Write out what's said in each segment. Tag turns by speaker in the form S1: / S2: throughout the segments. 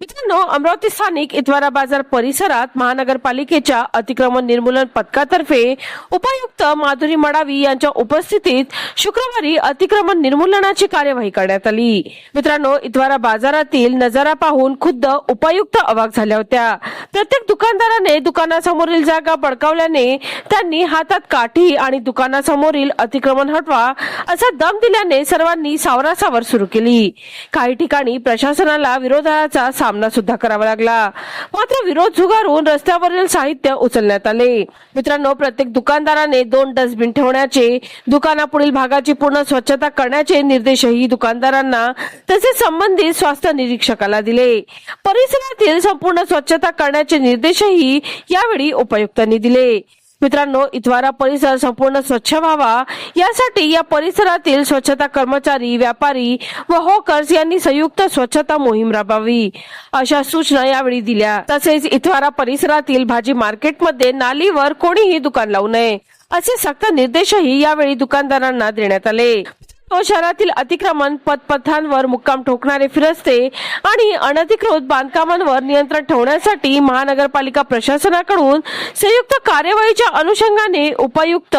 S1: मित्रांनो अमरावती स्थानिक इतवारा बाजार परिसरात महानगरपालिकेच्या अतिक्रमण निर्मूलन पथकातर्फे उपायुक्त माधुरी मडावी यांच्या उपस्थितीत शुक्रवारी अतिक्रमण निर्मूलनाची कार्यवाही करण्यात आली. मित्रांनो इतवारा बाजारातील नजारा पाहून खुद्द उपायुक्त अवाक झाल्या होत्या. प्रत्येक दुकानदाराने दुकानासमोरील जागा बडकावल्याने त्यांनी हातात काठी आणि दुकानासमोरील अतिक्रमण हटवा असा दम दिल्याने सर्वांनी सावरासावर सुरू केली. काही ठिकाणी प्रशासनाला विरोधाचा सामना सुद्धा करावा लागला. मात्र विरोध झुगारून रस्त्यावरील साहित्य उचलण्यात आले. मित्रांनो प्रत्येक दुकानदाराने दोन डस्टबिन ठेवण्याचे दुकानापुढील भागाची पूर्ण स्वच्छता करण्याचे निर्देशही दुकानदारांना तसेच संबंधित स्वास्थ्य निरीक्षकाला दिले. परिसरातील संपूर्ण स्वच्छता करण्याचे निर्देशही यावेळी उपायुक्तांनी दिले. मित्रांनो इतवारा परिसर संपूर्ण स्वच्छ व्हावा. यासाठी या परिसरातील स्वच्छता कर्मचारी व्यापारी व होकर्स यांनी संयुक्त स्वच्छता मोहीम राबवावी. अशा सूचना यावेळी दिल्या. तसेच इतवारा परिसरातील भाजी मार्केटमध्ये नालीवर कोणीही दुकान लावू नये. असे सक्त निर्देशही यावेळी दुकानदारांना देण्यात आले. शहरातील अतिक्रमण पथपथांवर मुक्काम ठोकणारे फिरस्ते आणि अनधिकृत बांधकामांवर नियंत्रण ठेवण्यासाठी महानगरपालिका प्रशासनाकडून संयुक्त कार्यवाहीच्या अनुषंगाने उपायुक्त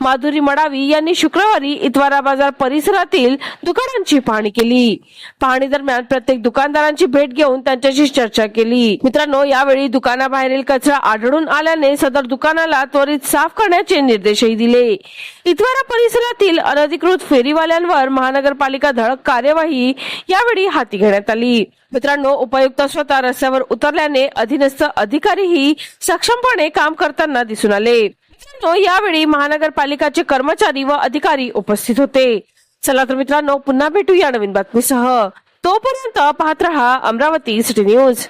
S1: माधुरी मडावी यांनी शुक्रवारी इतवारा बाजार परिसरातील दुकानांची पाहणी केली. पाहणी दरम्यान प्रत्येक दुकानदारांची भेट घेऊन त्यांच्याशी चर्चा केली. मित्रांनो यावेळी दुकानाबाहेरील कचरा आढळून आल्याने सदर दुकानाला त्वरित साफ करण्याचे निर्देशही दिले. इतवारा परिसरातील अनधिकृत फेरीवाल्या फेरीवाल्यांवर महानगरपालिका धडक कार्यवाही यावेळी हाती घेण्यात आली. मित्रांनो उपायुक्त स्वतः रस्त्यावर उतरल्याने अधीनस्थ अधिकारीही सक्षमपणे काम करताना दिसून आले. यावेळी महानगरपालिकाचे कर्मचारी व अधिकारी उपस्थित होते. चला तर मित्रांनो पुन्हा भेटू या नवीन बातमीसह. तोपर्यंत पाहत रहा अमरावती सिटी न्यूज.